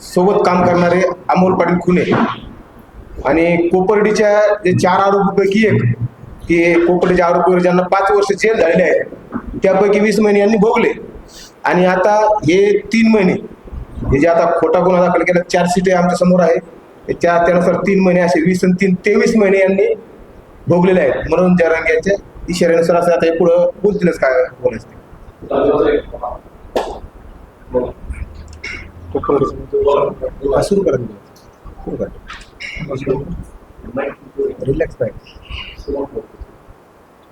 सोबत काम करणारे अमोल पाटील खुने आणि कोपर्डीच्या जे चार आरोपीपैकी एक की कोपर्डीच्या आरोपीवर ज्यांना पाच वर्ष जेल झालेले आहे त्यापैकी वीस महिने यांनी भोगले. आणि आता हे तीन महिने हे जे आता खोटा गुन्हा दाखल केला चार सीटे आमच्यासमोर आहे. त्या त्यानुसार तीन महिने असे वीस आणि तीन तेवीस महिने यांनी भोगलेले आहेत. म्हणून जरांग यांच्या इशाऱ्यानुसार असं आता हे पुढं बोलतीलच काय बोलायचं सुरू करा सुरू करा रिलॅक्स पाहिजे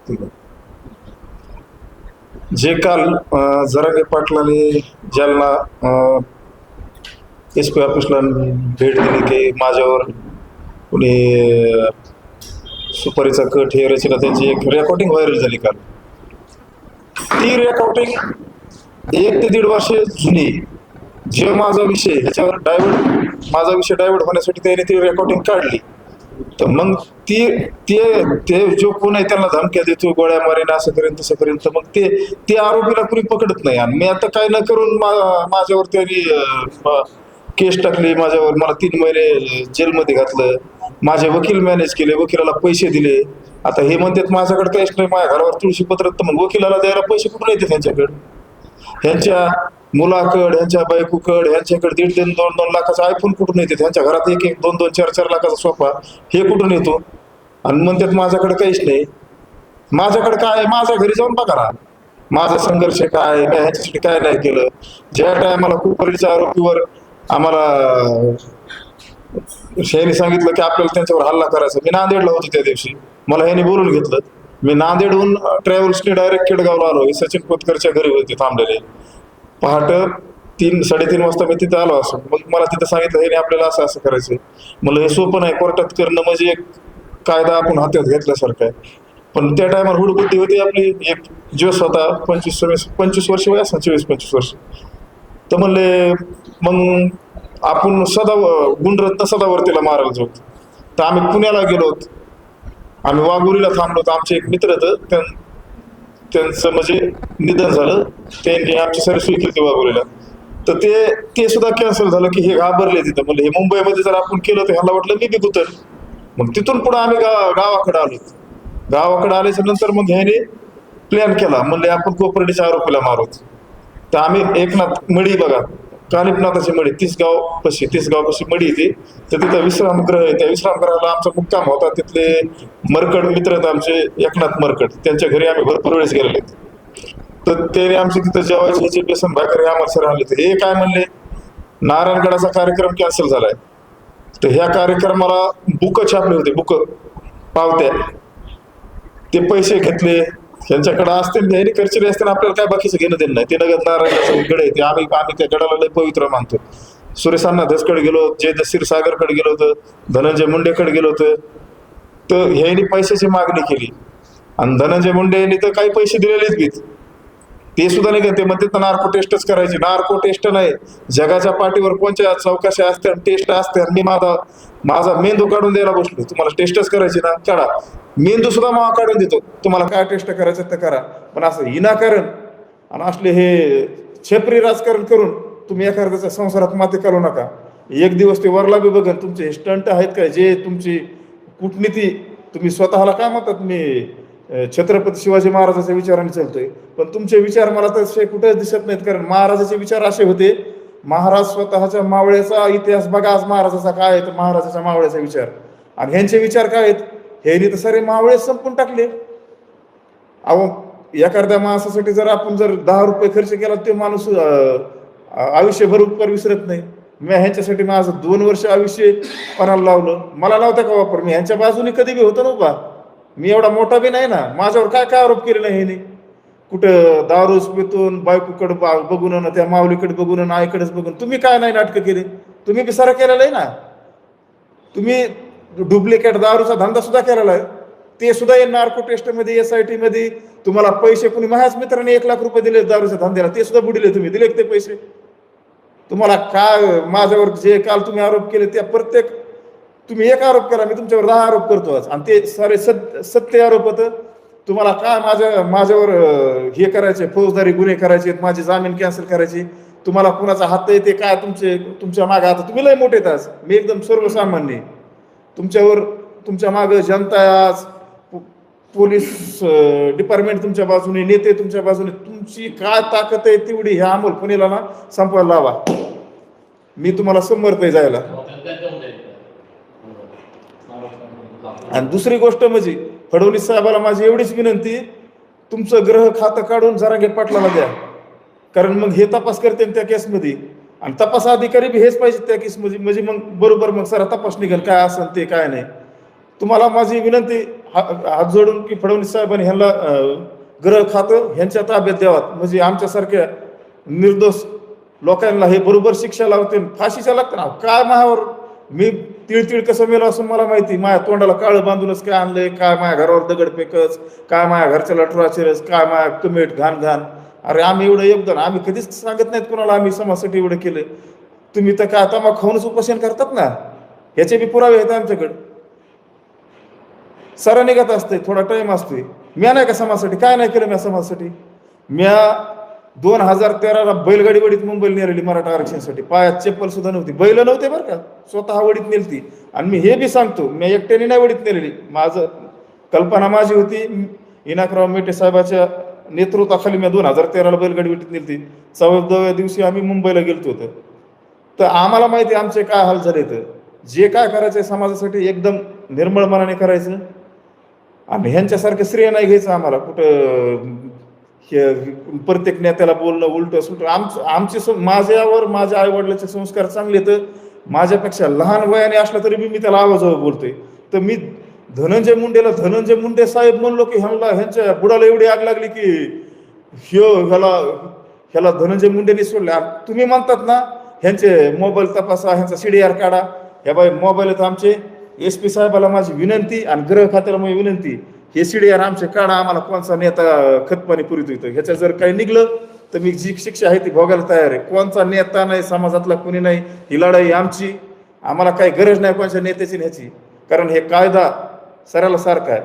ठीक आहे. जे काल जरा जरांगे पाटलाने ज्यांना एस पी ऑफिसला भेट दिली की माझ्यावर कुणी सुपारीचा कट हे रचना त्यांची एक रेकॉर्डिंग व्हायरल झाली काल. ती रेकॉर्डिंग एक ते दीड वर्ष जुनी. जे माझा विषय ह्याच्यावर डायव्हर्ट माझा विषय डायव्हर्ट होण्यासाठी त्याने ती रेकॉर्डिंग काढली. तर मग ती ते ते जो कोण आहे त्यांना धमक्या देतो गोळ्या मारेन असं करेन तसं करेन तर मग ते ते आरोपीला कुणी पकडत नाही. आणि मी आता काय न करून मा- माझ्यावर त्यांनी केस टाकली माझ्यावर मला तीन महिने जेलमध्ये घातलं. माझे वकील मॅनेज केले वकिलाला पैसे दिले. आता हे म्हणतात माझ्याकडे काहीच नाही माझ्या घरावर तुळशी पत्र तर मग वकिलाला द्यायला पैसे कुठून येते त्यांच्याकडे? ह्यांच्या मुलाकड ह्यांच्या बायकोकड ह्यांच्याकडे दीड दीड दोन दोन लाखाचा आयफोन कुठून येते? ह्यांच्या घरात एक एक दोन दोन चार चार लाखाचा सोफा हे कुठून येतो? आणि म्हणतात माझ्याकडे काहीच नाही. माझ्याकडे काय आहे? माझ्या घरी जाऊन बघा माझा संघर्ष काय आहे? मी ह्याच्यासाठी काय नाही केलं. ज्या टायमाला कुपरीच्या आरोपीवर आम्हाला ह्याने सांगितलं की आपल्याला त्यांच्यावर हल्ला करायचा. मी नांदेडला होतो त्या दिवशी. मला ह्याने बोलून घेतलं. मी नांदेडहून ट्रॅव्हल्सने डायरेक्ट केडगावला आलो. हे सचिन कोतकरच्या घरी होते थांबलेले. पहाट तीन साडेतीन वाजता मी तिथे आलो असं. मग मला तिथं सांगितलं हे आपल्याला असं असं करायचं मला हे सोपं नाही. कोर्टात करणं म्हणजे एक कायदा आपण हातात घेतल्यासारखं आहे. पण त्या टायमाला हुडबुद्धी होती आपली. एक दिवस होता पंचवीस सव्वीस पंचवीस वर्ष वय असं चोवीस पंचवीस वर्ष. तर म्हणले मग आपण सदा गुणरत्न सदावर्तीला मारायला जाऊ. तर आम्ही पुण्याला गेलो आम्ही वाघुरीला थांबलो तर आमचे एक मित्र होतं. त्यांचं म्हणजे निधन झालं. त्यांनी आमची सर्विस सोय केली वाघोलीला तर ते ते सुद्धा कॅन्सल झालं की हे घाबरले तिथं. म्हणजे हे मुंबईमध्ये जर आपण केलं तर ह्याला वाटलं मी बी गुतर मग तिथून पुढे आम्ही गा गावाकडे आलो. गावाकडे आल्याच्यानंतर मग ह्याने प्लॅन केला. म्हणले आपण कोपर्डीच्या आरोपीला मारूत तर आम्ही एकनाथ मळी बघा. कानिपनाथाची मडी तिसगाव तीस तिसगाव कशी मडी येते तर तिथं विश्रामगृह आहे. त्या विश्रामगृहाला आमचा मुक्काम होता. तिथले मरकड मित्र आहेत आमचे एकनाथ मरकड. त्यांच्या घरी आम्ही भरपूर वेळेस गेलेले तर त्याने आमचे तिथं जेवायचे बेसन भाकर हे आम्हाला सर आले तर हे काय म्हणले? नारायणगडाचा कार्यक्रम कॅन्सल झालाय. तर ह्या कार्यक्रमाला बुक छापले होते. बुक पावत्या. ते पैसे घेतले. त्यांच्याकडे असतील ह्याने खर्चले असतील आपल्याला काय बाकीचं घेणं देणं नाही. ते नगद नारायणाचं गड आहे ते आम्ही आम्ही त्या गडाला लय पवित्र मानतो. सुरेशांना धसकडे गेलो जे दसीर सागरकडे गेलो होतं धनंजय मुंडेकडे गेलो होतं. तर ह्यानी पैशाची मागणी केली. आणि धनंजय मुंडे यांनी तर काही पैसे दिलेलेच घेत ते सुद्धा नाही का ते तर नार्को टेस्टच करायची. नार्को टेस्ट नाही. जगाच्या पाठीवर कोणत्या चौकशा असत्या टेस्ट असत्या मी माझा माझा मेंदू काढून द्यायला बसलो. तुम्हाला टेस्टच करायची ना? काढा मेंदू सुद्धा मला काढून देतो. तुम्हाला काय टेस्ट करायचं तर करा. पण असं हिनाकारण आणि असले हे छेपरी राजकारण करून तुम्ही एखाद्याच्या संसारात माती करू नका. एक दिवस ते वरला बी बघन. तुमचे स्टंट आहेत काय जे तुमची कूटनीती तुम्ही स्वतःला काय म्हणतात? मी छत्रपती शिवाजी महाराजाच्या विचाराने चालतोय. पण तुमचे विचार मला तर कुठेच दिसत नाहीत कारण महाराजाचे विचार असे होते महाराज स्वतःच्या मावळ्याचा इतिहास बघा आज महाराजाचा काय आहे तर महाराजाच्या मावळ्याचा विचार. आणि ह्यांचे विचार काय आहेत? ह्यानी तर सारे मावळे संपून टाकले. अहो एखाद्या माणसासाठी जर आपण जर दहा रुपये खर्च केला ते माणूस आयुष्यभर उपकार विसरत नाही. मी ह्यांच्यासाठी माझं दोन वर्ष आयुष्य पणाला लावलं. मला लावता का वापर? मी ह्यांच्या बाजूने कधी बी होतो ना बा मी एवढा मोठा बी नाही ना. माझ्यावर काय काय आरोप केलेला नाही कुठं दारूच पितून बायकोकडे बा- बघून ना त्या माऊलीकडे बघून ना आईकडेच बघून. तुम्ही काय नाही नाटकं केली? तुम्ही बी सारं केलेलं आहे ना? तुम्ही डुप्लिकेट दारूचा धंदा सुद्धा केलेला आहे. ते सुद्धा या नार्को टेस्टमध्ये एस आयमध्ये तुम्हाला पैसे कुणी माझ्याच मित्राने एक लाख रुपये दिले दारूच्या धंद्याला. ते सुद्धा बुडिले तुम्ही. दिले ते पैसे. तुम्हाला काय माझ्यावर जे काल तुम्ही आरोप केले त्या प्रत्येक तुम्ही एक आरोप करा मी तुमच्यावर दहा आरोप करतो आज. आणि ते सारे सत्य सत्य आरोप होतं. तुम्हाला काय माझ्या माझ्यावर हे करायचे फौजदारी गुन्हे करायचे माझी जामीन कॅन्सल करायची तुम्हाला कुणाचा हात येते काय तुमचे तुमच्या मागे आता तुम्ही लय मोठे आहेत आज. मी एकदम सर्वसामान्य तुमच्यावर तुमच्या मागे जनता आहे आज. पोलीस डिपार्टमेंट तुमच्या बाजूने नेते तुमच्या बाजूने तुमची काय ताकद आहे तेवढी ह्या अमोल पुणेला ना संपवायला लावा. मी तुम्हाला समर्थ आहे जायला. आणि दुसरी गोष्ट म्हणजे फडणवीस साहेबाला माझी एवढीच विनंती तुमचं ग्रह खातं काढून जरांगे पाटलाला द्या. कारण मग हे तपास करते त्या केसमध्ये. आणि तपास अधिकारी बी हेच पाहिजे त्या केसमध्ये. म्हणजे मग बरोबर मग सर तपास निघेल काय असेल ते काय नाही. तुम्हाला माझी विनंती हा- हात जोडून की फडणवीस साहेबांनी ह्यांना ग्रह खातं ह्यांच्या ताब्यात द्यावात. म्हणजे आमच्यासारख्या निर्दोष लोकांना हे बरोबर शिक्षा लावते. फाशीच्या लागतं ना काय महावर? मी तिळतिळ कसं मेलं असं मला माहिती. माझ्या तोंडाला काळं बांधूनच काय आणलंय? काय माझ्या घरावर दगड फेकच? काय माझ्या घरच्या लटराचिरस काय माझ्या कमेट घाण घाण? अरे आम्ही एवढं योगदान आम्ही कधीच सांगत नाहीत कोणाला आम्ही समाजासाठी एवढं केलं तुम्ही तर काय आता मग खाऊनच उपोषण करतात ना? ह्याचे बी पुरावे आहेत आमच्याकडे. सरा निघत असते थोडा टाइम असतोय. म्या नाही का समाजासाठी? काय नाही केलं म्या समाजासाठी? म्या दोन हजार तेराला बैलगाडी वडीत मुंबईला नेलेली मराठा आरक्षणासाठी. पायात चप्पल सुद्धा नव्हती. बैल नव्हते बरं का. स्वतः वडीत नेलती. आणि मी हे बी सांगतो मी एकट्याने नाही वडीत नेलेली. माझं कल्पना माझी होती इनाकराव मेटे साहेबाच्या नेतृत्वाखाली मी दोन हजार तेराला बैलगाडी वडीत नेलती. चौदाव्या दिवशी आम्ही मुंबईला गेलतो होतो. तर आम्हाला माहिती आहे आमचे काय हाल झाले तर जे काय करायचं समाजासाठी एकदम निर्मळ मनाने करायचं. आणि ह्यांच्यासारखं श्रेय नाही घ्यायचं आम्हाला. कुठं प्रत्येक नेत्याला बोलणं उलट सुलट. आमचं आमचे माझ्यावर माझ्या आईवडिलाचे संस्कार चांगले तर माझ्यापेक्षा लहान वयाने असला तरी मी मी त्याला आवाजावर बोलतोय. तर मी धनंजय मुंडेला धनंजय मुंडे साहेब म्हणलो की ह्यांना ह्यांच्या बुडाला एवढी आग लागली की ह्यो ह्याला ह्याला धनंजय मुंडेने सोडले. तुम्ही म्हणतात ना ह्यांचे मोबाईल तपासा ह्यांचा सीडीआर काढा. ह्या बाई मोबाईल आहेत आमचे एस पी साहेबाला माझी विनंती आणि गृह खात्याला माझी विनंती. हे सीडीआर आमच्या काढा आम्हाला कोणचा नेता खतपाणी पुरीत होतं ह्याच्या जर काही निघलं तर मी जी शिक्षा आहे ती भोगायला तयार आहे. कोणचा नेता नाही समाजातला कोणी नाही ही लढाई आमची. आम्हाला काही गरज नाही कोणच्या नेत्याची आणि ह्याची. कारण हे कायदा सराला सारखा आहे.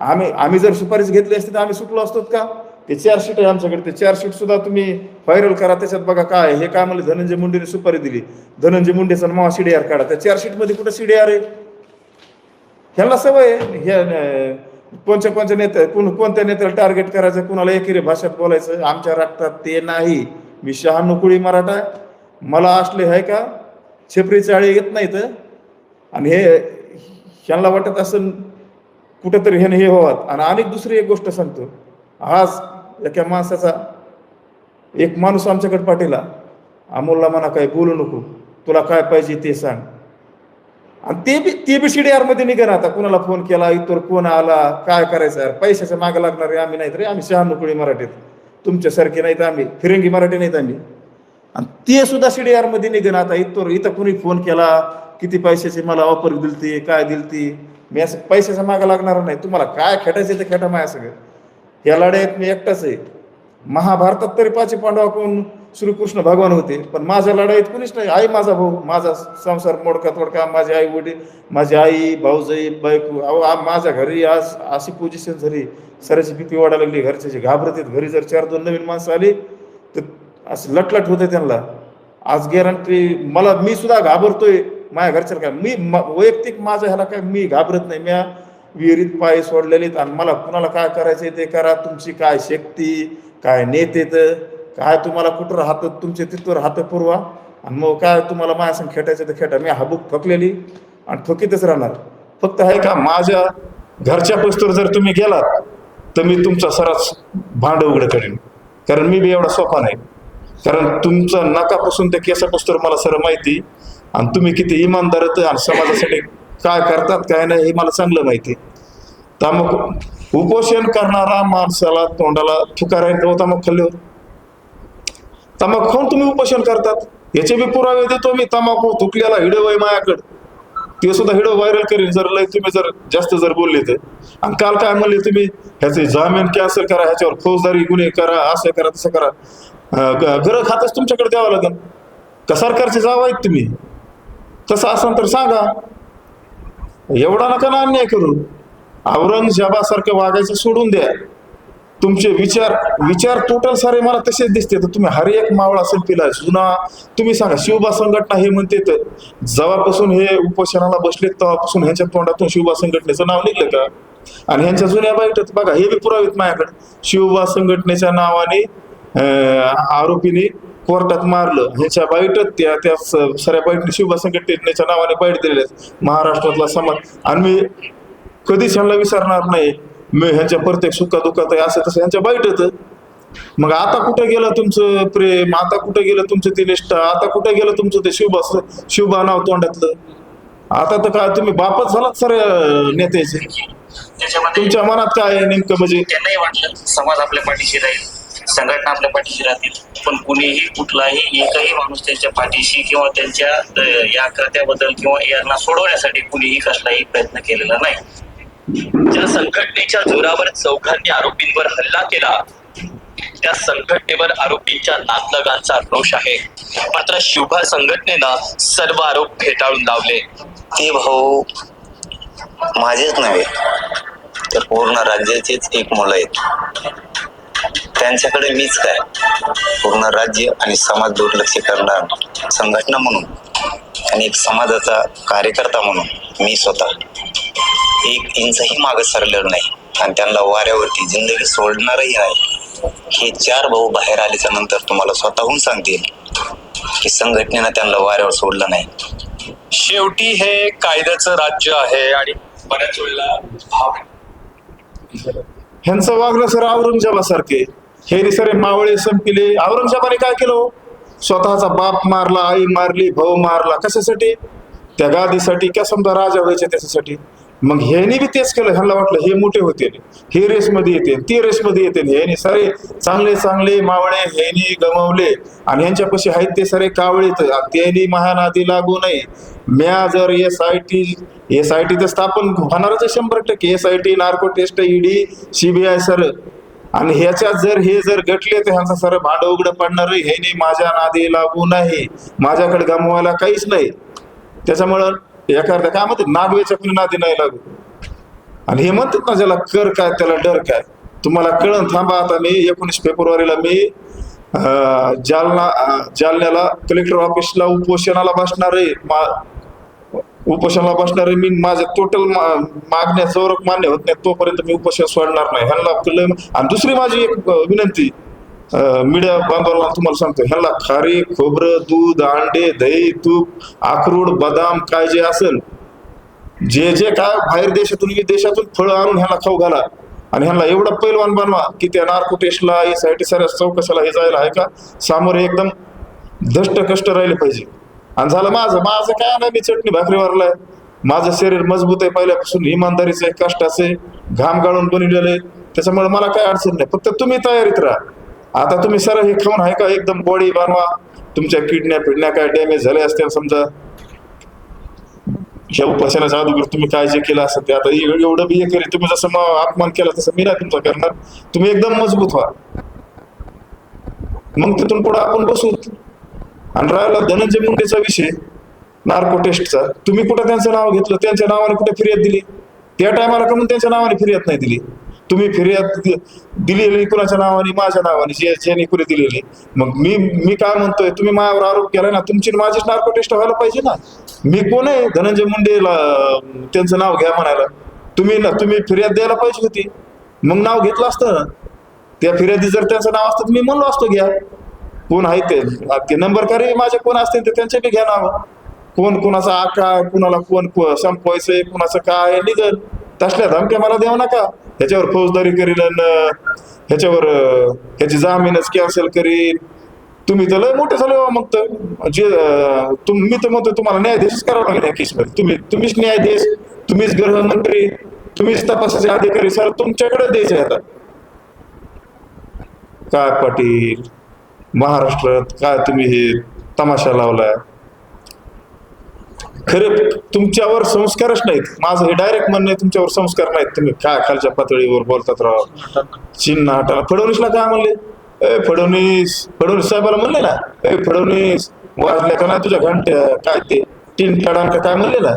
आम्ही आम्ही जर सुपारीच घेतली असती तर आम्ही सुटलो असतो का? ते चार शीट आहे आमच्याकडे. ते चार शीट सुद्धा तुम्ही व्हायरल करा त्याच्यात बघा काय हे काय म्हणले? धनंजय मुंडेने सुपारी दिली. धनंजय मुंडेचा मावा सीडीआर काढा. त्या चार शीटमध्ये कुठं सीडीआर आहे? ह्यांना सवय आहे. ह्या न- कोणत्या कोणत्या नेत्या कोणत्या नेत्याला टार्गेट करायचं कुणाला एकेरी भाषेत बोलायचं आमच्या रक्तात ते नाही. मी शहानुकुळी मराठा आहे. मला असले आहे का छेपरी चाळी येत नाहीत. आणि हे ह्यांना वाटत असं कुठंतरी ह्याने हे व्हावं. आणि अनेक दुसरी एक गोष्ट सांगतो. आज एका माणसाचा एक माणूस आमच्याकडे पाठीला अमोलला म्हणा काय बोलू नको. तुला काय पाहिजे ते सांग. आणि ते बी ते बी CDR मध्ये निघा आता. कुणाला फोन केला इतर कोण आला काय करायचं? यार पैशाच्या मागे लागणारे आम्ही नाहीत रे. आम्ही शहानुकुळी मराठीत. तुमच्यासारखे नाहीत आम्ही. फिरंगी मराठी नाहीत आम्ही. आणि ते सुद्धा डी मध्ये निघेन आता. इतर इथं कुणी फोन केला किती पैशाची मला ऑफर दिलती काय दिलती? मी असं पैशाच्या मागे लागणार नाही. तुम्हाला काय खेटायचं ते खेटा माया सगळं. या लढाईत मी एकटाच आहे. महाभारतात तरी पाची पांडवा कोण? श्रीकृष्ण भगवान होते पण माझ्या लढाईत कुणीच नाही. आई माझा भाऊ माझा संसार मोडका तोडका माझी आई वडील माझी आई भाऊजाई बायको अहो आ- माझ्या घरी आज अशी पोझिशन झाली सराची भीती वाढायला लागली घरच्याची घाबरत घरी जर चार दोन नवीन माणसं आली तर असं लटलट होते त्यांना. आज गॅरंटी मला मी सुद्धा घाबरतोय माझ्या घरच्या काय. मी म- वैयक्तिक माझ्या ह्याला काय मी घाबरत नाही. म्या विहिरीत पाय सोडलेले आणि मला कुणाला काय करायचंय ते करा. तुमची काय शक्ती काय नेते तर? काय तुम्हाला कुठं राहतं तुमचे तिथवर हात पुरवा. आणि मग काय तुम्हाला माझ्या संग खेटायचं तर खेटा. मी हा बुक थकलेली आणि थकीतच राहणार. फक्त आहे का माझ्या घरच्या पस्तूर जर तुम्ही गेलात तर मी तुमचा सरास भांड उघडं करेन. कारण मी बी एवढा सोपा नाही. कारण तुमचं नाकापासून ते केसापासून मला सर माहिती. आणि तुम्ही किती इमानदार आणि समाजासाठी काय करतात काय नाही हे मला चांगलं माहिती. तांबाखू उपोषण करणारा माणसाला तोंडाला थुका राहील मग खाल्ल्यावर? तंबाखू खाऊन तुम्ही उपोषण करतात. याचे बी पुरावे देतो मी. तंबाखू थुकलेला हो हिडव आहे माझ्याकडे. ते सुद्धा हिडो व्हायरल करेन. जर लय तुम्ही जर जास्त जर बोलले तर. आणि काल काय म्हणले तुम्ही? ह्याचे जामीन कॅन्सल करा ह्याच्यावर फौजदारी गुन्हे करा असं करा तसं करा. घर ग- घरं खातच तुमच्याकडे द्यावं लागेल का सरकारचे जाव आहेत तुम्ही? तसं असाल तर सांगा. एवढा नका ना अन्याय करू. औरंगजेबासारखं वागायचं सोडून द्या. तुमचे विचार विचार टोटल सारे मला तसेच दिसते. तर तुम्ही हर एक मावळा संपीला जुना तुम्ही सांगा शिवबा संघटना हे म्हणते तर जेव्हापासून हे उपोषणाला बसले तेव्हापासून ह्यांच्या तोंडातून शिवबा संघटनेचं नाव निघलं का? आणि ह्यांच्या जुन्या बाईटच बघा हे बी पुरावेत माझ्याकडे शिवबा संघटनेच्या नावाने आरोपीने कोर्टात मारलं. ह्याच्या बाईटच त्या त्या स- सऱ्या बाईटने शिवबा संघटनेच्या नावाने बाईट दिलेल्या आहेत. महाराष्ट्रातला समाज. आणि मी कधीच ह्यांना विसरणार नाही. मी ह्यांच्या प्रत्येक सुखा दुखात आहे असं तसं ह्यांच्या बाईट येतं मग आता कुठं गेलं तुमचं प्रेम? आता कुठं गेलं तुमचं ते निष्ठा? आता कुठं गेलं तुमचं ते शिवबा शिवबा नाव तोंडातलं? आता तर काय तुम्ही बापच झालात सर नेत्याचे. तुमच्या मनात काय आहे नेमकं म्हणजे? त्यांनाही वाटलं समाज आपल्या पाठीशी राहील संघटना आपल्या पाठीशी राहतील. पण कुणीही कुठलाही एकही माणूस त्यांच्या पाठीशी किंवा त्यांच्या अं, या कृत्याबद्दल किंवा यांना सोडवण्यासाठी कुणीही कसलाही प्रयत्न केलेला नाही. ज्या संघटनेच्या जोरावर चौघांनी आरोपींवर हल्ला केला त्या संघटनेवर आरोपींच्या नातलगांचा रोष आहे. मात्र शिवभा संघटनेनं सर्व आरोप फेटाळून लावले. ते भाऊ माझेच नव्हे तर पूर्ण राज्याचेच एक मुलं आहेत. त्यांच्याकडे मीच काय? पूर्ण राज्य आणि समाज दुर्लक्ष करणार संघटना म्हणून आणि एक समाजाचा कार्यकर्ता म्हणून मी स्वतः. एक इंचही मागे सरलेलो नाही. आणि त्यांना वाऱ्यावरती जिंदगी सोडणारही नाही. हे चार भाऊ बाहेर आल्याच्यानंतर तुम्हाला स्वतःहून सांगतील की संघटनेनं त्यांना वाऱ्यावर सोडलं नाही. शेवटी हे कायद्याचं राज्य आहे आणि बऱ्याच वेळेला भाव ह्यांचं वागणं सर औरंगजेबासारखे. हे सरे मावळे संपिले. औरंगजेबाने काय केलं हो? स्वतःचा बाप मारला आई मारली भाऊ मारला. कशासाठी? त्या गादीसाठी का समजा राजा व्हायचे त्याच्यासाठी मग ह्यानी बी तेच केलं ह्याला वाटलं हे मोठे होते. हे रेसमध्ये येते ती रेसमध्ये येते. ह्याने सारे चांगले चांगले मावळे ह्यानी गमावले आणि ह्यांच्यापाशी आहेत ते सारे कावळे त्यांनी महानादी लागू नये. म्या जर S I T S I टीचं स्थापन होणारच आहे शंभर टक्के. S I T narco test ED CBI sir. आणि ह्याच्यात जर हे जर गटले तर ह्यांचा सर भांड उघडं पडणार आहे. ह्याने माझ्या नादी लागू नाही माझ्याकडे गमवायला काहीच नाही. त्याच्यामुळं एखाद्या काय म्हणते नागवेच्या पण नादी नाही लागू. आणि हे म्हणतात ना ज्याला कर काय त्याला डर काय. तुम्हाला कळण थांबा आता मी एकोणीस फेब्रुवारीला मी जालना जालन्याला कलेक्टर ऑफिसला उपोषणाला बसणार आहे. मा- उपोषणाला बसणार आहे. मी माझ्या टोटल मागण्या चौरक मान्य होत नाही. तोपर्यंत मी उपोषण सोडणार नाही. ह्यांना कळलं आणि दुसरी माझी एक विनंती मीडिया बांधवांना तुम्हाला सांगतो ह्याला खारी खोबरं दूध अंडे दही तूप अक्रोड बदाम काय जे असेल जे जे काय बाहेर देशातून देशातून फळं आणून ह्याला खाऊ घाला. आणि ह्यांना एवढा पैलवान बनवा की त्या नार्को टेस्टला एस आय टी साऱ्या चौकशाला हे जायला आहे का? सामोरे एकदम दष्ट कष्ट राहिले पाहिजे. आणि झालं माझं. माझं काय नाही मी चटणी भाकरी वारलाय. माझं शरीर मजबूत आहे पहिल्यापासून इमानदारीचं आहे कष्टाचे घाम गाळून बनवलेलं आहे. त्याच्यामुळे मला काय अडचण नाही. फक्त तुम्ही तयारीत राहा. आता तुम्ही सर हे खाऊन आहे का एकदम बॉडी बनवा? तुमच्या किडण्या पिडण्या काय डॅमेज झाले असतील समजा? या उपासनाच्या अगोदर तुम्ही काय जे केलं असं ते. आता एवढं एवढं बी हे करेल तुम्ही जसं अपमान केला तसं मी नाही तुमचा करणार. तुम्ही एकदम मजबूत व्हा. मग तिथून पुढे आपण बसू. आणि राहिला धनंजय मुंडेचा विषय नार्को टेस्टचा तुम्ही कुठं त्यांचं नाव घेतलं? त्यांच्या नावाने कुठे फिर्याद दिली? त्या टायमाला का म्हणून त्यांच्या नावाने फिर्याद नाही दिली? तुम्ही फिर्याद दि- दिलेली कुणाच्या नावाने? माझ्या नावाने जे ज्याने कुणी दिलेली. मग मी मी काय म्हणतोय? तुम्ही माझ्यावर आरोप केला ना तुमची माझीच नार्को टेस्ट व्हायला पाहिजे ना. मी कोण आहे? धनंजय मुंडेला त्यांचं नाव घ्या म्हणायला. तुम्ही ना तुम्ही फिर्याद द्यायला पाहिजे होती. मग नाव घेतलं असतं ना. त्या फिर्यादी जर त्यांचं नाव असतं तर मी म्हणलो असतो घ्या. कोण आहे ते? नंबर खरे माझे कोण असतील ते त्यांचे बी घ्या नाव. कोण कोणाचा आका कुणाला कोण संपवायचंय कुणाचं काय निघल तसल्या धमक्या मला देऊ नका. ह्याच्यावर फौजदारी करील ह्याच्यावर ह्याची जामीनच कॅन्सल करील तुम्ही तर लय मोठे झाले हो मग तर. जे मी तर म्हणतो तुम्हाला न्यायाधीशच करावं लागेल या केसमध्ये. तुम्ही तुम्हीच न्यायाधीश तुम्हीच गृहमंत्री तुम्हीच तपासाचे अधिकारी सर तुमच्याकडे द्यायचे आता काय पाटील? महाराष्ट्रात काय तुम्ही हे तमाशा लावलाय? खरे तुमच्यावर संस्कारच नाहीत. माझं हे डायरेक्ट म्हणणं आहे तुमच्यावर संस्कार नाहीत. तुम्ही काय खालच्या पातळीवर बोलतात राव? चिन्ह हटाला फडणवीसला काय म्हणले? ए फडणवीस फडणवीस साहेबाला म्हणले ना? ए फडणवीस वाजल्या का नाही तुझ्या घंट्या? काय ते? तीन टाडांका काय म्हणले ना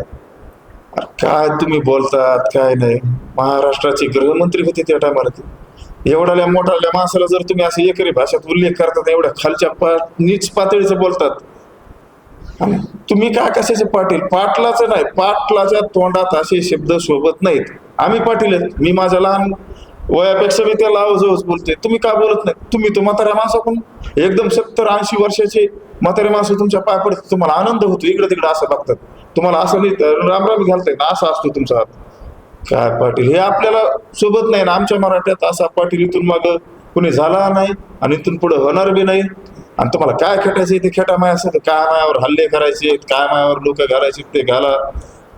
काय तुम्ही बोलतात काय नाही. महाराष्ट्राचे गृहमंत्री होते त्या टायमाला ते. एवढ्या मोठ्या माणसाला जर तुम्ही असं एकरी भाषेत उल्लेख करतात एवढ्या खालच्या पा नीच पातळीचं बोलतात तुम्ही काय कशाचे पाटील? पाटलाचं नाही पाटलाच्या तोंडात असे शब्द शोभत नाहीत. आम्ही पाटील आहेत. मी माझ्या लहान वयापेक्षा मी त्याला आवाजवच बोलते तुम्ही का बोलत नाही? तुम्ही तो म्हाताऱ्या माणसाकडून एकदम सत्तर ऐंशी वर्षाचे म्हातारे माणसं तुमच्या पाय पडत तुम्हाला आनंद होतो. इकडे तिकडे असं बघतात. तुम्हाला असं नाही राम राम घालताय ना असा असतो तुमचा हात. काय पाटील? हे आपल्याला सोबत नाही ना. आमच्या मराठ्यात असा पाटील इथून माग कुणी झाला नाही आणि इथून पुढे होणार बी नाही. आणि तुम्हाला काय खेटायचे ते खेटा माया असं काय मायावर हल्ले करायचे काय मायावर लोक घालायचे ते घाला.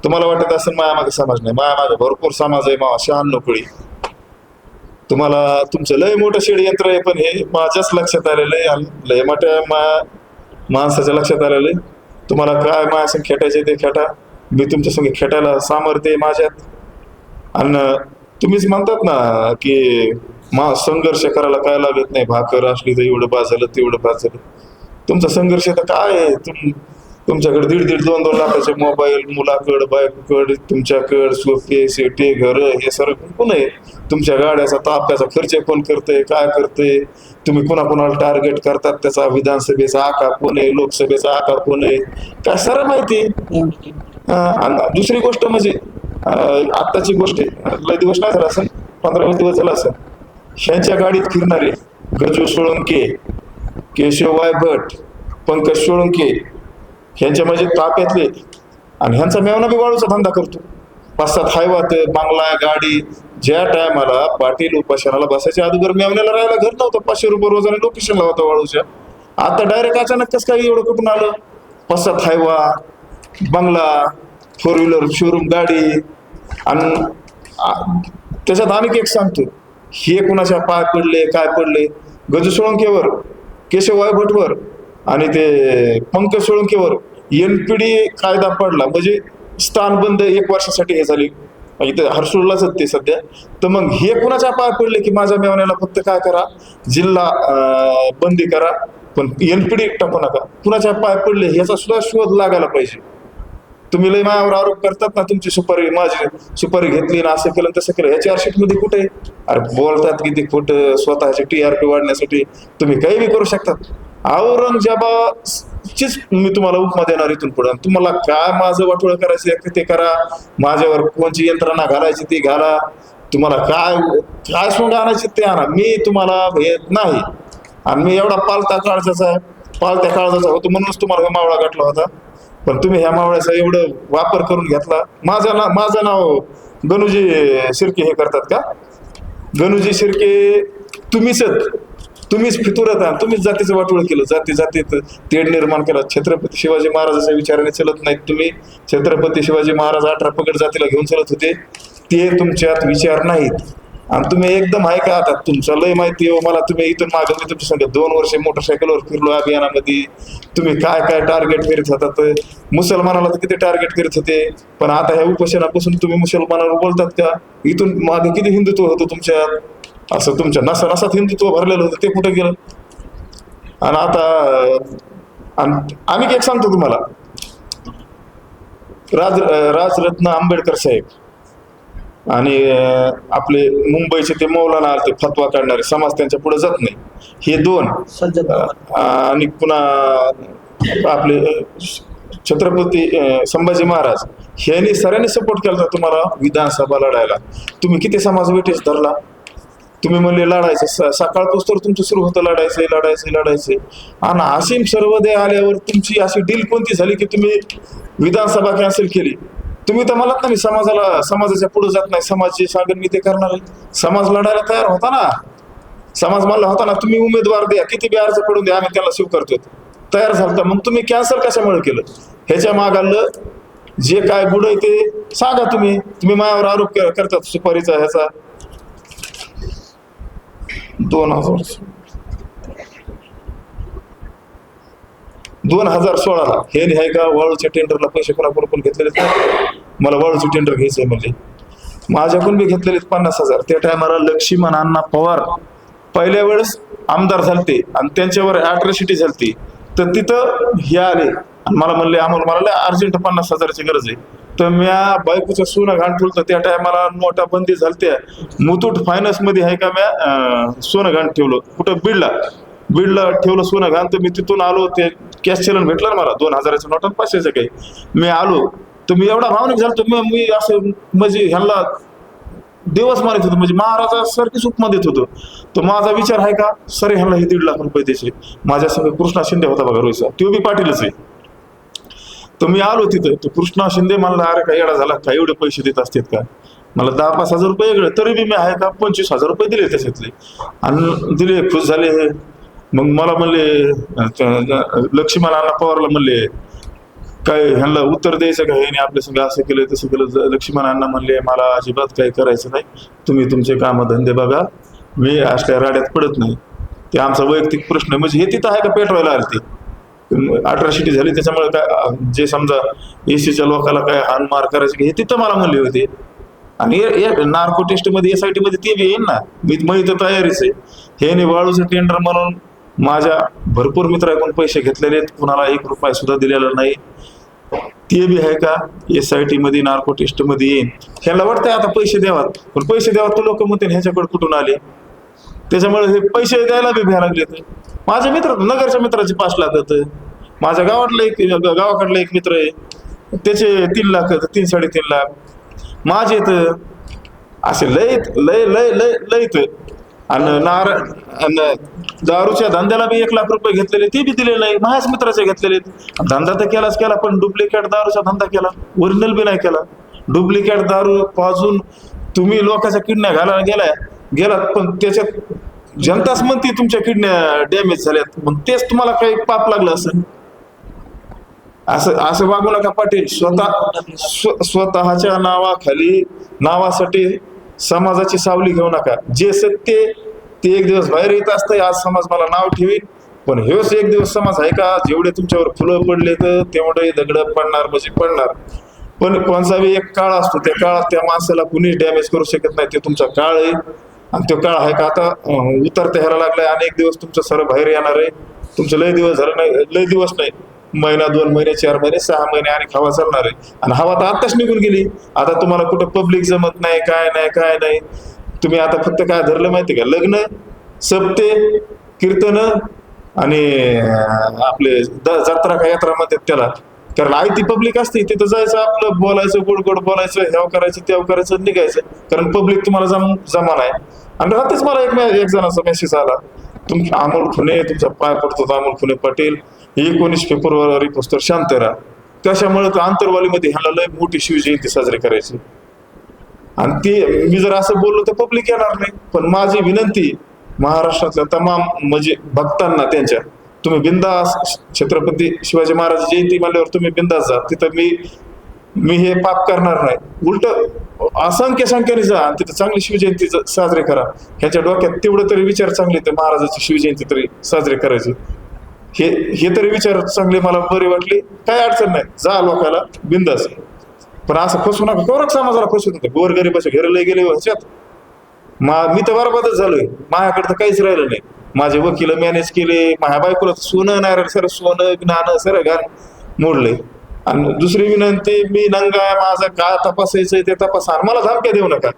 तुम्हाला वाटत असेल माया मागे समाज नाही. माया मागे भरपूर समाज आहे मावा शहाण नोकळी तुम्हाला तुमचं लय मोठं षडयंत्र आहे पण हे माझ्याच लक्षात आलेलं आहे लय मोठ्या माया माणसाच्या लक्षात आलेलं आहे. तुम्हाला काय माया संग खेटायचे ते खेटा? मी तुमच्या संग खेटायला सामर्थ्य आहे माझ्यात. आणि तुम्हीच म्हणतात ना की मा संघर्ष करायला काय लागत नाही? भाकर असली तर एवढं भाजलं झालं तेवढं भाजलं झालं तुमचा संघर्ष तर काय आहे? तुम तुमच्याकडे दीड दीड दोन दोन लाखाचे मोबाईल मुलाकड बायकोकड तुमच्याकड सोफे सेटे घर हे सर्व कोण आहे? तुमच्या गाड्याचा ताप्याचा खर्च कोण करतंय? काय करतंय? तुम्ही कोणा कुणाला टार्गेट करतात? त्याचा विधानसभेचा आकार कोण आहे? लोकसभेचा आकार कोण आहे? काय सर्व माहिती आहे. आणि दुसरी गोष्ट म्हणजे आत्ताची गोष्ट आहे. लय दिवस नाही झाला असं पंधरा वीस दिवस झाला असं ह्यांच्या गाडीत फिरणारे गजू सोळंके केशववाय भट पंकज सोळंके ह्यांच्या म्हणजे ताप्यातले आणि ह्यांचा मेवना बी वाळूचा धंदा करतो. पाच सात हायवात बांगला गाडी ज्या टायमाला पाटील उपाशनाला बसायच्या अगोदर मेवण्याला राहायला घर नव्हतं. पाचशे रुपये रोजाने लोकेशनला होता वाळूच्या. आता डायरेक्ट अचानक कसं काय एवढं कुठून आलं? पाच सात हायवा बंगला फोर व्हीलर शोरूम गाडी. आणि त्याच्यात आणखी एक सांगतो. हे कुणाच्या पाय पडले काय पडले? गजू सोळंकेवर केशव वायभटवर आणि ते पंकज सोळंकेवर एनपीडी कायदा पडला. म्हणजे स्थानबंद एक वर्षासाठी हे झाली. म्हणजे ते ते सध्या. तर मग हे कुणाच्या पाय पडले की माझ्या मेवण्याला फक्त काय करा? जिल्हा बंदी करा. पण एनपीडी टाकू नका. कुणाच्या पाय पडले ह्याचा सुद्धा शोध लागायला पाहिजे. तुम्ही लय मायावर आरोप करतात ना तुमची सुपारी माझी सुपारी घेतली ना असं केलं तसं केलं. ह्या चार्जशीटमध्ये कुठे? अरे बोलतात किती खोटं स्वतःची टी आर पी वाढण्यासाठी तुम्ही काही बी करू शकतात औरंगजेबाचीच मी तुम्हाला उपमा देणार इथून पुढे. तुम्हाला काय माझं वाटोळ करायचं ते करा. माझ्यावर कोणची यंत्रणा घालायची ती घाला. तुम्हाला काय काय सोंग आणायची ते आणा. मी तुम्हाला भेट नाही. आणि मी एवढा पालता काळजाचा आहे. पालत्या काळजाचा होतो म्हणूनच तुम्हाला मावळा गाठला होता. पण तुम्ही ह्या मावळ्याचा एवढं वापर करून घेतला. माझं ना माझं नाव गणूजी शिर्के हे करतात का? गणूजी शिर्के तुम्हीच तुम्हीच फितुरत आहात तुम्हीच जातीचं वाटोळ केलं. जाती जातीत तेढ निर्माण केला. छत्रपती शिवाजी महाराजाच्या विचाराने चलत नाहीत तुम्ही. छत्रपती शिवाजी महाराज अठरा पगड जातीला घेऊन चलत होते. ते तुमच्यात विचार नाहीत. आणि तुम्ही एकदम आहे का आता? तुमचं लय माहिती आहे हो, मला तुम्ही इथून मागे मी तुमच्या संग दोन वर्ष मोटरसायकलवर फिरलो अभियानामध्ये. तुम्ही काय काय टार्गेट करीत होतात मुसलमानाला तर किती टार्गेट करीत होते? पण आता ह्या उपोषणापासून तुम्ही मुसलमानावर बोलतात का? इथून मागे किती हिंदुत्व होतं तुमच्या असं तुमच्या नसा नसात हिंदुत्व भरलेलं होतं ते कुठं गेलं? आणि आता आणि आणखी एक सांगतो तुम्हाला. राज राजरत्न आंबेडकर साहेब. आणि आपले मुंबईचे ते मौलाना आलते फतवा काढणारे समाज त्यांच्या पुढे जात नाही. हे दोन आणि पुन्हा आपले छत्रपती संभाजी महाराज ह्यांनी सगळ्यांनी सपोर्ट केला होता तुम्हाला विधानसभा लढायला. तुम्ही किती समाज वेटेस धरला? तुम्ही म्हणले लढायचं सकाळपासून तर तुमचं सुरू होतं लढायचंय लढायचंय लढायचंय आणि असीम सर्वोदय आल्यावर तुमची अशी डील कोणती झाली की तुम्ही विधानसभा कॅन्सल केली? तुम्ही तर म्हणत ना मी समाजाला समाजाच्या पुढे जात नाही समाज जे सांगेल मी ते करणार आहे. समाज लढायला तयार होता ना. समाज म्हणला होता ना तुम्ही उमेदवार द्या किती बी अर्ज पडून द्या आम्ही त्याला स्वीकारतो तयार झालता. मग तुम्ही कॅन्सल कशामुळे केलं? ह्याच्या मागालं जे काय गुड आहे ते सांगा तुम्ही. तुम्ही मायावर आरोप करतात सुपारीचा ह्याचा. दोन हजार दोन हजार सोळाला हे आहे का वाळूच्या टेंडरला पैसे कोणाकडून पण घेतलेले मला वाळूचे टेंडर घ्यायचंय म्हणजे माझ्याकडून बी घेतलेले आहेत पन्नास हजार. त्या टायमाला लक्ष्मण अण्णा पवार पहिल्या वेळेस आमदार झालते आणि त्यांच्यावर अॅट्रॉसिटी झालती. तर तिथं हे आले. आणि मला म्हणले आम्हाला मला अर्जंट पन्नास हजाराची गरज आहे. तर म्या बायकोचं सोनं घाण ठेवलं. त्या टायमाला नोटा बंदी झालत्या. मुथूट फायनान्समध्ये आहे का म्या सोनं घाण ठेवलं. कुठं बीडला. बीडला ठेवलं सोनं घाण तर मी तिथून आलो ते कॅश चलन भेटलं ना मला दोन हजाराचं नोट आणि पाचशेचं काही. मी आलो. तर मी एवढा भावनिक झालो मी मी असं म्हणजे ह्यांना देवच मानित होतो. म्हणजे महाराजासारखी उपमा देत होतो. तर माझा विचार आहे का? सर ह्यांना हे दीड लाख रुपये द्यायचे. माझ्या संग कृष्णा शिंदे होता बघा रोहितचा तो बी पाटीलच आहे. तर मी आलो तिथं. तर कृष्णा शिंदे म्हणला अरे काय एडा झाला? का एवढे पैसे देत असतात का? मला दहा पाच हजार रुपये वेगळे. तरी बी मी आहे का? पंचवीस हजार रुपये दिले त्याच्यातले. आणि दिले खुश झाले. मग मला म्हणले अं, लक्ष्मण अण्णा पवारला म्हणले काय ह्यांना उत्तर द्यायचं का? ह्याने आपल्या संग असं केलं तसं केलं. लक्ष्मण अण्णा म्हणले मला अजिबात काही करायचं नाही. तुम्ही तुमचे कामं धंदे बघा. मी असल्या राड्यात पडत नाही. ते आमचा वैयक्तिक प्रश्न म्हणजे हे तिथं आहे का पेटवायला आले ते शिटी झाली त्याच्यामुळे काय जे समजा एसीच्या लोकाला काय हान मार करायचे हे तिथं मला म्हणले होते. आणि नार्को टेस्टमध्ये एस आय टीमध्ये ते बी येईन ना. मी मी तर तयारीच आहे. हे वाळूचं टेंडर म्हणून माझ्या भरपूर मित्राकडून पैसे घेतलेले आहेत. कुणाला एक रुपया सुद्धा दिलेला नाही. ते बी आहे का? एस आय टी मध्ये नार्को टेस्टमध्ये येईन. ह्याला वाटतंय आता पैसे द्यावात. पण पैसे द्यावात तो लोक म्हणते ह्याच्याकडे कुठून आले? त्याच्यामुळे हे पैसे द्यायला बी भ्या लागले माझे मित्र नगरच्या मित्राचे पाच लाख आहेत माझ्या गावातला एक गावाकडला एक मित्र आहे. त्याचे तीन लाख तीन साडेतीन लाख. माझे तर असे लय लय लय लय लयत. आणि नार आणि दारूच्या धंद्याला बी एक लाख रुपये घेतलेले ते बी दिले नाही माझ्याच मित्राचे घेतलेले आहेत. धंदा तर केलाच केला पण डुप्लिकेट दारूचा धंदा केला ओरिजिनल बी नाही केला डुप्लिकेट दारू पाजून तुम्ही लोकांच्या किडण्या घालायला गेलाय गेलात पण त्याच्यात जनताच म्हणते तुमच्या किडण्या डॅमेज झाल्यात मग तेच तुम्हाला काही पाप लागलं असं असं असं वागू नका पाटील स्वतः स्व- स्वतःच्या नावाखाली नावासाठी समाजाची सावली घेऊ नका. जे सत्य ते एक दिवस बाहेर येत असतं आज समाज मला नाव ठेवीन पण हेच एक दिवस समाज आहे का? जेवढे तुमच्यावर फुलं पडले तर तेवढे दगड पडणार म्हणजे पडणार. पण कोणचा बी एक काळ असतो त्या काळात त्या माणसाला कुणीच डॅमेज करू शकत नाही. ते तुमचा काळ आहे. आणि तो काळ आहे का? आता उतरता ह्याला लागलाय. अनेक दिवस तुमचं सर बाहेर येणार आहे. तुमचं लय दिवस झालं नाही लय दिवस नाही. महिना दोन महिने चार महिने सहा महिने आणि हवा चालणार आहे. आणि हवा तर आत्ताच निघून गेली. आता तुम्हाला कुठं पब्लिक जमत नाही काय नाही काय नाही. तुम्ही आता फक्त काय धरलं माहिती का? लग्न सप्ते कीर्तन आणि आपले द- जत्रा का यात्रा म्हणतात त्याला. कारण आई ती पब्लिक असते. तिथं जायचं आपलं बोलायचं गोड गोड बोलायचं ह्याव करायचं त्याव करायचं निघायचं. कारण पब्लिक तुम्हाला जम जमा नाही. आणि राहतेच मला एक एक जणाचा मेसेज आला. तुम अमोल खुने तुमचा पाय पडतो अमोल खुने पटेल. एकोणीस फेब्रुवारी पुस्तक शांत राहा. त्याच्यामुळे तर आंतरवालीमध्ये ह्याला लय मोठी शिवजयंती साजरी करायची. आणि ते मी जर असं बोललो तर पब्लिक येणार नाही. पण माझी विनंती महाराष्ट्रातल्या तमाम म्हणजे भक्तांना त्यांच्या तुम्ही बिंदास छत्रपती शिवाजी महाराज जयंती म्हणल्यावर तुम्ही बिंदास जा. तिथं मी मी हे पाप करणार नाही. उलट असंख्य संख्येने जा आणि तिथं चांगली शिवजयंती साजरी करा. ह्याच्या डोक्यात तेवढं तरी विचार चांगले तर महाराजाची शिवजयंती तरी साजरी करायची. हे हे तरी विचार चांगले मला बरे वाटले. काय अडचण नाही. जा लोकाला बिंदास. पण असं फसू नका. कोरक समाजाला फसू नका. गोर गरीबाच्या घरी लय गेले ह्याच्यात मा मी तर बरोबरच झालोय. माझ्याकडे तर काहीच राहिलं नाही. माझे वकील मॅनेज केले. माझ्या बायकोला सोनं नाही राहिलं सर सोनं ज्ञान सर घाण मोडले. आणि दुसरी विनंती मी नंगा आहे माझा का तपासायचंय ते तपासा. आणि मला धमक्या देऊ नका.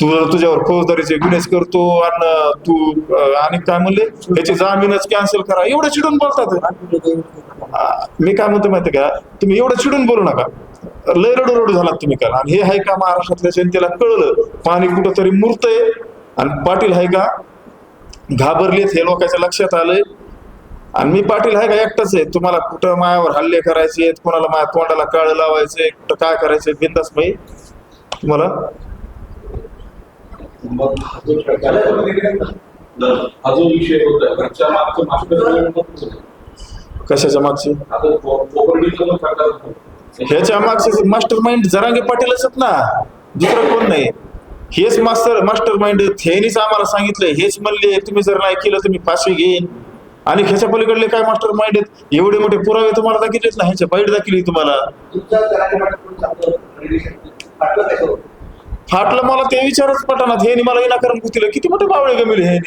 तू तुझ्यावर फौजदारीचे गुन्हेच करतो आणि तू आणि काय म्हणले? त्याची जामीनच कॅन्सल करा. एवढं चिडून बोलतात. मी काय म्हणतो माहिती का? तुम्ही एवढं चिडून बोलू नका. लय रडू रडू झालात तुम्ही काल. आणि हे आहे का महाराष्ट्रातल्या जनतेला कळलं? पाणी कुठंतरी मुरतंय? आणि पाटील आहे का? घाबरलेत हे लोकांच्या लक्षात आलंय. आणि मी पाटील आहे का? एकटाच आहे. तुम्हाला कुठं मायावर हल्ले करायचे आहेत? कोणाला माया तोंडाला काळ लावायचे कुठं काय करायचे बिंदास माही तुम्हाला मग हा जो प्रकार हा जो विषय होता घरच्या मागचं मास्टर कशाच्या मागची? ह्याच्या मागचे मास्टर माइंड जरांगे पाटीलच आहेत ना दुसरं कोण नाही. हेच मास्टर मास्टर माइंड ह्यानीच आम्हाला सांगितलंय. हेच म्हणले तुम्ही जर नाही केलं तर मी फाशी घेईन. आणि ह्याच्या पलीकडले काय मास्टर माइंड आहेत? एवढे मोठे पुरावे तुम्हाला दाखवलेत ना ह्याच्या बाईट दाखवली तुम्हाला. फाटलं मला ते विचारच पटणार हे मला विनाकारण गुतीलं. किती मोठे बावळे गमिले हे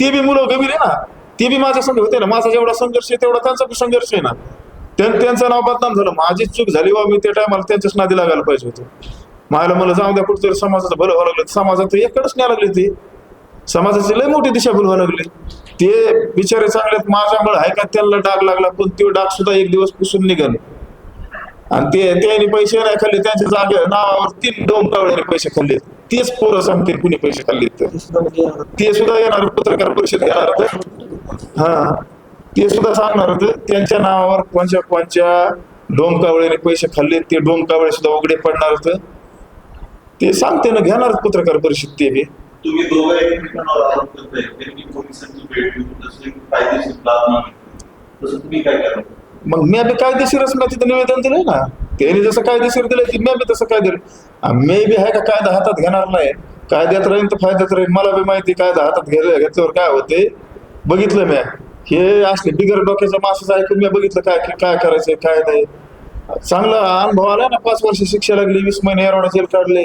ते बी मुलं गमिले ना. ते बी माझ्या संघ होते ना. माझा जेवढा संघर्ष आहे तेवढा त्यांचा पण संघर्ष आहे ना. त्यां- त्यांचं नाव बदनाम झालं. माझी चूक झाली बा. मी त्या टायमाला त्यांच्याच नादी लागायला पाहिजे होतं. मला मला जाऊ द्या कुठेतरी समाजाचं भलं व्हावं लागलं. समाजात एकच न्याय लागली ती समाजाची लय मोठी दिशा व्हावं लागली. ते बिचारे चांगले माझ्यामुळे आहे का त्यांना डाग लागला पण तो डाग सुद्धा एक दिवस पुसून निघाले. आणि ते त्यांनी पैसे नाही खाल्ले त्यांच्या जागे नावावर तीन दोन कावळ्याने पैसे खाल्ले. तेच पोरं सांगतील कुणी पैसे खाल्ले तर. ते सुद्धा येणार. पत्रकार परिषद घेणार होते हा. ते सुद्धा सांगणार होते त्यांच्या नावावर कोणच्या कोणच्या डोंकावळ्याने पैसे खाल्ले ते डोंकावळे सुद्धा उघडे पडणार होतं. ते सांगते ना घेणार पत्रकार परिषद ते बी. तुम्ही दोघं एकमेकांवर आरोप करताय पोलिसांची भेट घेऊन तसे कायदेशीर लाभ नाही तसं तुम्ही काय मग मी बी कायदेशीरच ना तिथं निवेदन दिलंय ना. त्यांनी जसं कायदेशीर दिलं की मी बी तसं काय दिलं मे बी आहे का कायदा हातात घेणार नाही. कायद्यात राहील तर फायद्यात राहील मला बी माहिती कायदा हातात घ्यायला घेतल्यावर काय होते बघितलं मी. हे असले बिगर डोक्याचं माणसाचं ऐकून मी बघितलं काय काय करायचंय काय नाही. चांगला अनुभव आला ना पाच वर्ष शिक्षा लागली वीस महिने एवढा जेल काढले.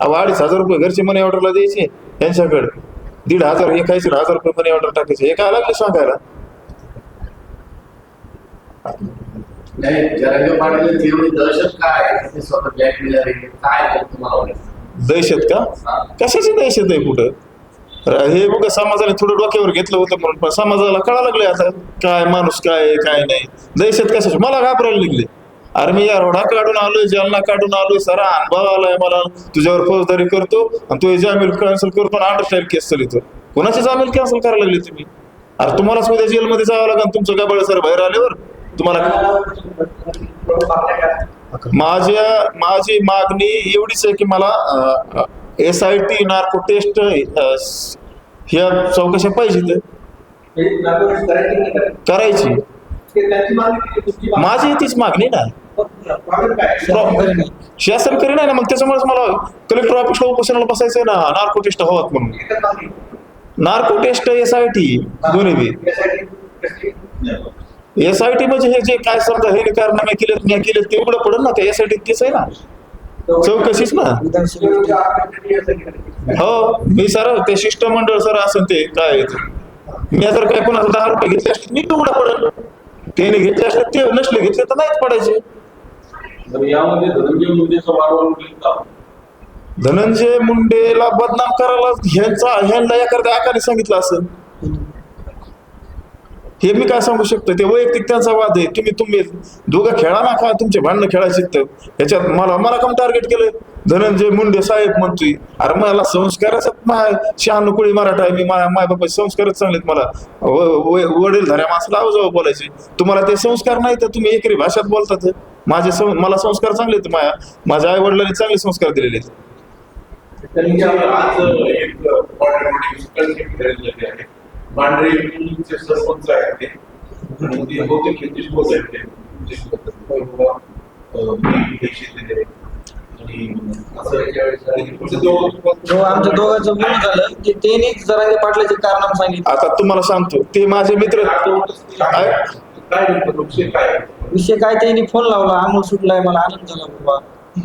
अहो अडीच हजार रुपये घरचे मनी ऑर्डरला द्यायचे त्यांच्याकडे दीड हजार एकाऐंशी हजार रुपये मनी ऑर्डर टाकायचे. हे काय लागले सांगायला? नाही जरांगे पाटील एवढी दहशत काय? आहे? ते स्वतः आहे काय आहे तुम्हाला वाटतं? दहशत का? कशाची दहशत आहे कुठं? र- हे बघा समाजाने थोडं डोक्यावर घेतलं होतं म्हणून पण समाजाला कळा लागले आता काय माणूस काय आहे, काय नाही. दहशत कशाची? मला घाबरायला निघले अरे मी या रोडा काढून आलोय जालना काढून आलोय सारा अनुभव आलाय मला. तुझ्यावर फौजदारी करतो आणि तू जामीन कॅन्सल करतो आणि अंडरस्टँड केस चालितो कोणाची जामीन कॅन्सल करायला लागली तुम्ही? अरे तुम्हाला उद्या जेलमध्ये जावं लागेल तुमचं गाबळ सर बाहेर आल्यावर. तुम्हाला माझ्या माझी मागणी एवढीच आहे की मला S I T narco test ह्या चौकशा पाहिजेत. करायची माझी तीच मागणी ना. शासन करी नाही ना मग त्याच्यामुळेच मला कलेक्टर ऑफिसला उपोषणाला बसायचंय ना नार्को टेस्ट हवात म्हणून. Narco test S I T दोन्ही बी. एस आय टी म्हणजे हे जे काय समजा हे कारनामे केलेत मी केलेत ते उघडं पडेल ना ते एस आय टी तेच आहे ना. चौकशीच ना. हो मी सर ते शिष्टमंडळ सर असेल ते काय. मी जर काय कोणाला दहा रुपये घेतले असते मी उघडा पडेल. त्याने घेतले असते ते नसले घेतले तर नाहीच पडायचे. यामध्ये धनंजय मुंडेचा वारंवार उल्लेख का? धनंजय मुंडेला बदनाम करायला ह्यांचा ह्यांना एखाद्या आकाने सांगितलं असं हे मी काय सांगू शकतो? ते वैयक्तिक त्यांचा वाद आहे. तुम्ही तुम्ही दोघं खेळा ना का तुमचे भांडणं खेळायचे तर. ह्याच्यात मला मला कम टार्गेट केलं? धनंजय मुंडे साहेब म्हणतोय. अरे मला संस्काराचा माय शहानुकुळी मराठा आहे. मी माय माय बाबा संस्कारच चांगलेत मला. व- वडील धऱ्या माणसाला आवाजावर बोलायचे. तुम्हाला ते संस्कार नाही तर तुम्ही एकरी भाषात बोलतात. माझे सं- मला संस्कार चांगले आहेत माया. माझ्या आई वडिलांनी चांगले संस्कार दिलेले आहेत. मांढरे सरपंच आहेत ते. आणि ते बहुतेक बोल आहेत ते. मी पैसे दिले हो आमच्या दोघांचं बोलणं झालं. की त्यांनी जरांगे पाटलाचे कारनाम सांगितलं. आता तुम्हाला सांगतो ते माझे मित्र काय? काय नेमकं विषय काय? आहे? विषय काय? त्यांनी फोन लावला. अमोल सुटलाय मला. आनंद झाला बाबा.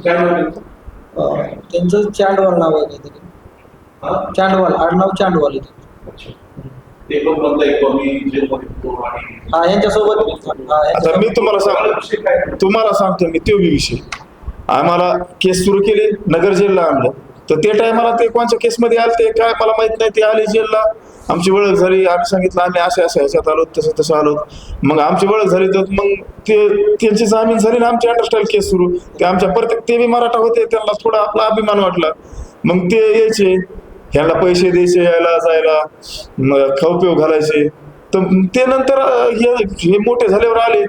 काय म्हणते? अं, त्यांचं चांडवाल नाव आहे काहीतरी. हा? चांडवाल. आडनाव चांडवाल आहे. ते पण म्हणताय कमी जेलमध्ये होतो आणि हा यांच्यासोबत हा, आता यांच्यासोबत. मी तुम्हाला आहे? तुम्हाला सांगतो मी तो बी विषय. आम्हाला केस सुरू केली नगर जेलला आणलं. तर ते टायमाला ते कोणत्या केसमध्ये आले ते काय मला माहीत नाही ते आले जेलला. आमची ओळख झाली आम्ही सांगितलं आम्ही अशा अशा ह्याच्यात आलो तसं तसं आलो. मग आमची ओळख झाली तर मग ते त्यांची जामीन झाली ना आमची अंडरस्टाईल केस सुरू. ते आमच्या प्रत्येक ते बी मराठा होते त्यांना थोडा आपला अभिमान वाटला. मग ते यायचे. ह्याला पैसे द्यायचे यायला जायला मग खाऊ पिऊ घालायचे. तर ते नंतर हे हे मोठे झाल्यावर आले.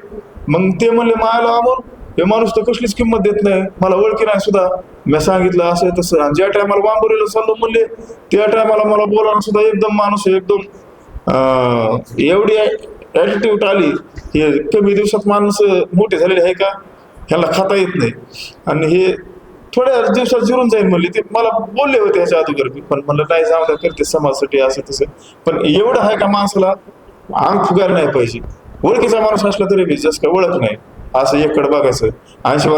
मग ते म्हणले मायाला अमोल हे माणूस तर कसलीच किंमत देत नाही. मला ओळखी नाही सुद्धा. मी सांगितलं असं तसं. आणि ज्या टायमाला वांबोरीला चाललो म्हणले त्या टायमाला मला बोलायला सुद्धा एकदम माणूस एकदम एवढी ॲटिट्यूड आली. हे कमी दिवसात माणूस मोठे झालेले आहे का? ह्याला खाता येत नाही. आणि हे थोड्या दिवसात जिरून जाईल म्हणले. ते मला बोलले होते ह्याच्या अगोदर मी. पण म्हणलं नाही जाऊ द्या करते समाजासाठी असं तसं. पण एवढं आहे का माणसाला? अंग फुगायला नाही पाहिजे. ओळखीचा माणूस असला तरी बी जसं काय ओळख नाही. असं एकड बघायचं. ऐंशी